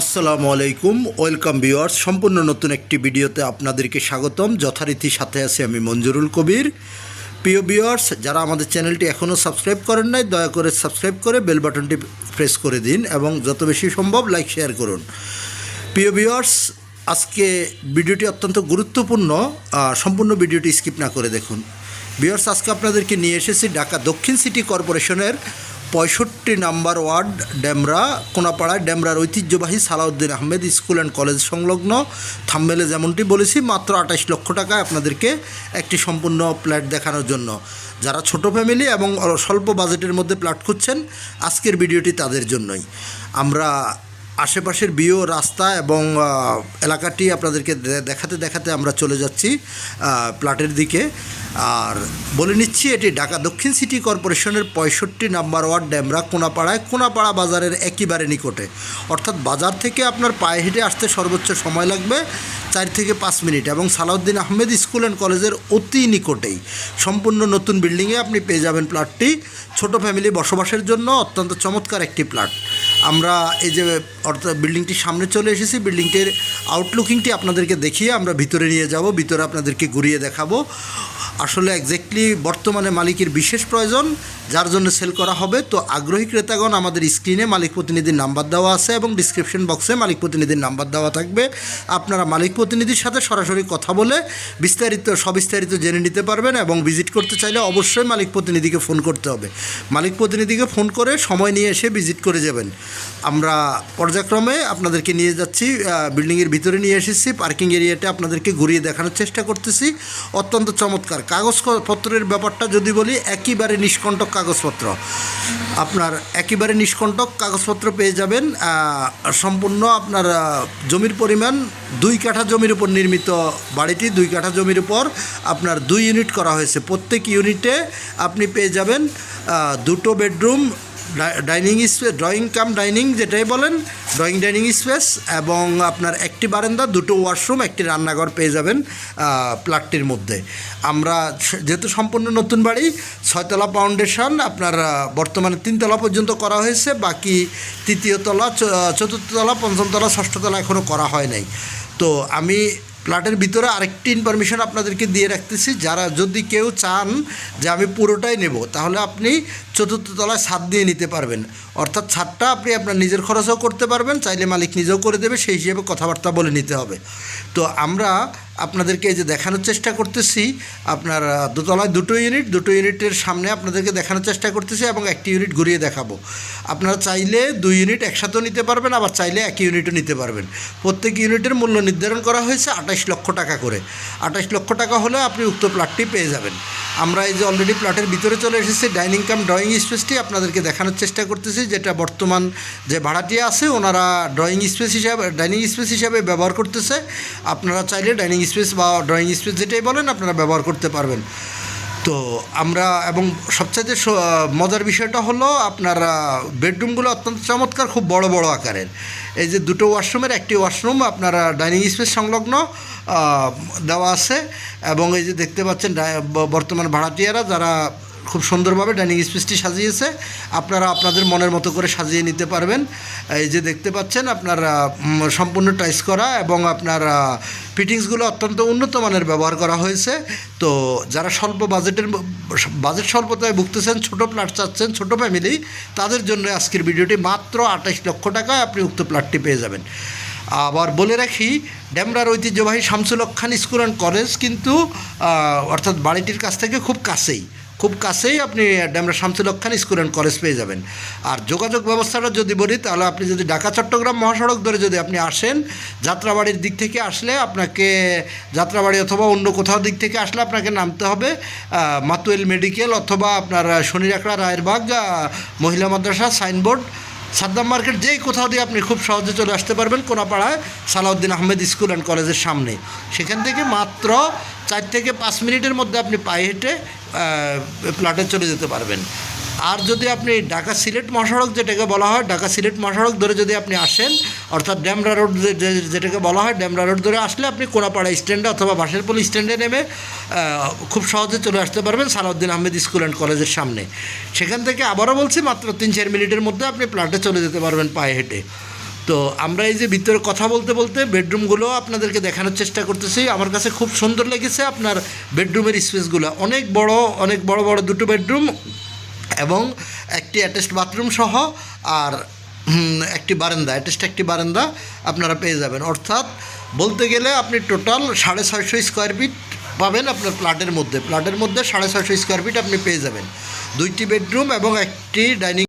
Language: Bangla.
আসসালামু আলাইকুম, ওয়েলকাম ভিউয়ার্স। সম্পূর্ণ নতুন একটি ভিডিওতে আপনাদেরকে স্বাগতম। যথারীতি সাথে আছি আমি মঞ্জুরুল কবির। প্রিয় ভিউয়ার্স, যারা আমাদের চ্যানেলটি এখনও সাবস্ক্রাইব করেন নাই, দয়া করে সাবস্ক্রাইব করে বেল বাটনটি প্রেস করে দিন এবং যত বেশি সম্ভব লাইক, শেয়ার করুন। প্রিয় ভিউয়ার্স, আজকে ভিডিওটি অত্যন্ত গুরুত্বপূর্ণ সম্পূর্ণ ভিডিওটি স্কিপ না করে দেখুন। ভিউয়ার্স, আজকে আপনাদেরকে নিয়ে এসেছি ঢাকা দক্ষিণ সিটি কর্পোরেশনের পঁয়ষট্টি নাম্বার ওয়ার্ড, ডেমরা, কোনাপাড়ায় ডেমরার ঐতিহ্যবাহী Salauddin Ahmed school and college সংলগ্ন। থাম্বেলে যেমনটি বলেছি, মাত্র আঠাশ লক্ষ টাকায় আপনাদেরকে একটি সম্পূর্ণ প্ল্যাট দেখানোর জন্য। যারা ছোট ফ্যামিলি এবং স্বল্প বাজেটের মধ্যে প্ল্যাট খুঁজছেন, আজকের ভিডিওটি তাদের জন্যই। আমরা আশেপাশের বিও রাস্তা এবং এলাকাটি আপনাদেরকে দেখাতে দেখাতে আমরা চলে যাচ্ছি প্লাটের দিকে। আর বলে নিচ্ছি, এটি ঢাকা দক্ষিণ সিটি কর্পোরেশনের পঁয়ষট্টি নাম্বার ওয়ার্ড ড্যামরা কোনাপাড়ায় কোনাপাড়া বাজারের একেবারে নিকটে। অর্থাৎ বাজার থেকে আপনার পায়ে হেঁটে আসতে সর্বোচ্চ সময় লাগবে চার থেকে পাঁচ মিনিট এবং সালাউদ্দিন আহমেদ স্কুল অ্যান্ড কলেজের অতি নিকটেই। সম্পূর্ণ নতুন বিল্ডিংয়ে আপনি পেয়ে যাবেন প্লাটটি। ছোট ফ্যামিলি বসবাসের জন্য অত্যন্ত চমৎকার একটি প্লাট। আমরা এই যে অর্থাৎ বিল্ডিংটির সামনে চলে এসেছি, বিল্ডিংটির আউটলুকিংটি আপনাদেরকে দেখিয়ে আমরা ভিতরে নিয়ে যাব, ভিতরে আপনাদেরকে ঘুরিয়ে দেখাবো। আসলে একজ্যাক্টলি বর্তমানে মালিকের বিশেষ প্রয়োজন যার জন্য সেল করা হবে, তো আগ্রহী ক্রেতাগণ আমাদের স্ক্রিনে মালিক প্রতিনিধির নাম্বার দেওয়া আছে এবং ডিসক্রিপশন বক্সে মালিক প্রতিনিধির নাম্বার দেওয়া থাকবে। আপনারা মালিক প্রতিনিধির সাথে সরাসরি কথা বলে বিস্তারিত, সবিস্তারিত জেনে নিতে পারবেন এবং ভিজিট করতে চাইলে অবশ্যই মালিক প্রতিনিধিকে ফোন করতে হবে। মালিক প্রতিনিধিকে ফোন করে সময় নিয়ে এসে ভিজিট করে যাবেন। আমরা পর্যায়ক্রমে আপনাদেরকে নিয়ে যাচ্ছি বিল্ডিংয়ের ভিতরে নিয়ে এসেছি পার্কিং এরিয়াটা আপনাদেরকে ঘুরিয়ে দেখানোর চেষ্টা করতেছি। অত্যন্ত চমৎকার। কাগজপত্রের ব্যাপারটা যদি বলি, একেবারে নিষ্কণ্টক কাগজপত্র। আপনার একেবারে নিষ্কণ্টক কাগজপত্র পেয়ে যাবেন সম্পূর্ণ আপনার জমির পরিমাণ, দুই কাঠা জমির উপর নির্মিত বাড়িটি, দুই কাঠা জমির উপর আপনার দুই ইউনিট করা হয়েছে। প্রত্যেক ইউনিটে আপনি পেয়ে যাবেন দুটো bedroom dining space drawing cum dining যেটাই বলেন ড্রয়িং ডাইনিং স্পেস এবং আপনার একটি বারান্দা, দুটো ওয়াশরুম একটি রান্নাঘর পেয়ে যাবেন প্লাটটির মধ্যে। আমরা যেহেতু সম্পূর্ণ নতুন বাড়ি, ছয়তলা ফাউন্ডেশন আপনার বর্তমানে তিনতলা পর্যন্ত করা হয়েছে, বাকি তৃতীয় তলা চতুর্থ তলা, পঞ্চম এখনও করা হয় নাই। তো আমি প্লাটের ভিতরে আরেকটি ইনফরমেশন আপনাদেরকে দিয়ে রাখতেছি। যারা যদি কেউ চান যে আমি পুরোটাই নেব, তাহলে আপনি চতুর্থ তলায় ছাদ দিয়ে নিতে পারবেন। অর্থাৎ ছাদটা আপনি আপনার নিজের খরচও করতে পারবেন, চাইলে মালিক নিজেও করে দেবে, সেই হিসেবে কথাবার্তা বলে নিতে হবে। তো আমরা আপনাদেরকে এই যে দেখানোর চেষ্টা করতেছি, আপনার দোতলায় দুটো ইউনিট, দুটো ইউনিটের সামনে আপনাদেরকে দেখানোর চেষ্টা করতেছি এবং একটি ইউনিট ঘুরিয়ে দেখাবো। আপনারা চাইলে দুই ইউনিট একসাথেও নিতে পারবেন, আবার চাইলে এক ইউনিটও নিতে পারবেন। প্রত্যেক ইউনিটের মূল্য নির্ধারণ করা হয়েছে আঠাশ লক্ষ টাকা করে। আঠাশ লক্ষ টাকা হলে আপনি উক্ত প্লাটটি পেয়ে যাবেন। আমরা এই যে অলরেডি প্লাটের ভিতরে চলে এসেছি ডাইনিং কাম ড্রয়িং স্পেসটি আপনাদেরকে দেখানোর চেষ্টা করতেছি, যেটা বর্তমান যে ভাড়াটিয়া আছে, ওনারা ড্রয়িং স্পেস হিসাবে ডাইনিং স্পেস হিসাবে ব্যবহার করতেছে। আপনারা চাইলে ডাইনিং স্পেস বা ড্রয়িং স্পেস যেটাই বলেন, আপনারা ব্যবহার করতে পারবেন। তো আমরা, এবং সবচাইতে মজার বিষয়টা হলো, আপনারা বেডরুমগুলো অত্যন্ত চমৎকার, খুব বড় বড় আকারের। এই যে দুটো ওয়াশরুমের একটি ওয়াশরুম আপনারা ডাইনিং স্পেস সংলগ্ন দেওয়া আছে। এবং এই যে দেখতে পাচ্ছেন বর্তমান ভাড়াটিয়ারা যারা খুব সুন্দরভাবে ডাইনিং স্পেসটি সাজিয়েছে। আপনারা আপনাদের মনের মতো করে সাজিয়ে নিতে পারবেন। এই যে দেখতে পাচ্ছেন, আপনার সম্পূর্ণ টাইস করা এবং আপনার ফিটিংসগুলো অত্যন্ত উন্নত মানের ব্যবহার করা হয়েছে। তো যারা স্বল্প বাজেটের বাজেট স্বল্পতায় ভুগতেছেন, ছোটো প্লাট চাচ্ছেন, ছোটো ফ্যামিলি, তাদের জন্য আজকের ভিডিওটি মাত্র আঠাশ লক্ষ টাকায় আপনি উক্ত প্লাটটি পেয়ে যাবেন। আবার বলে রাখি ড্যামরার ঐতিহ্যবাহী Shamsul Khan school and college কিন্তু অর্থাৎ বাড়িটির কাছ থেকে খুব কাছেই। খুব কাছেই আপনি Demra Shamsul Khan school and college পেয়ে যাবেন। আর যোগাযোগ ব্যবস্থাটা যদি বলি, তাহলে আপনি যদি ঢাকা, চট্টগ্রাম মহাসড়ক ধরে যদি আপনি আসেন, যাত্রাবাড়ির দিক থেকে আসলে আপনাকে, যাত্রাবাড়ি অথবা অন্য কোথাও দিক থেকে আসলে আপনাকে নামতে হবে মাতুয়েল মেডিকেল অথবা আপনার শনিরাকড়া, রায়েরবাগ মহিলা মাদ্রাসা, সাইনবোর্ড, সাদ্দাম মার্কেট, যেই কোথাও দিয়ে আপনি খুব সহজে চলে আসতে পারবেন, কোনাপাড়ায় সালাউদ্দিন আহমেদ স্কুল অ্যান্ড কলেজের সামনে। সেখান থেকে মাত্র চার থেকে পাঁচ মিনিটের মধ্যে আপনি পায়ে হেঁটে প্লাটে চলে যেতে পারবেন। আর যদি আপনি ঢাকা সিলেট মহাসড়ক যেটাকে বলা হয়, ঢাকা সিলেট মহাসড়ক ধরে যদি আপনি আসেন, অর্থাৎ ড্যামরা রোড যেটাকে বলা হয়, ড্যামরা রোড ধরে আসলে আপনি কোনাপাড়া স্ট্যান্ডে অথবা বাসেরপল স্ট্যান্ডে নেমে খুব সহজে চলে আসতে পারবেন সালাউদ্দিন আহমেদ স্কুল অ্যান্ড কলেজের সামনে। সেখান থেকে আবারও বলছি, মাত্র তিন চার মিনিটের মধ্যে আপনি প্লাটে চলে যেতে পারবেন পায়ে হেঁটে। তো আমরা এই যে ভিতরে কথা বলতে বলতে বেডরুমগুলো আপনাদেরকে দেখানোর চেষ্টা করতেছি। আমার কাছে খুব সুন্দর লেগেছে আপনার বেডরুমের স্পেসগুলো। অনেক বড় অনেক বড় বড় দুটো বেডরুম এবং একটি অ্যাটাচড বাথরুম সহ আর একটি বারান্দা। অ্যাটাচড একটি বারান্দা আপনারা পেয়ে যাবেন। অর্থাৎ বলতে গেলে আপনি টোটাল সাড়ে ছয়শো স্কোয়ার ফিট পাবেন আপনার প্লাটের মধ্যে। প্লাটের মধ্যে সাড়ে ছয়শো স্কোয়ার ফিট আপনি পেয়ে যাবেন। দুইটি বেডরুম এবং একটি ডাইনিং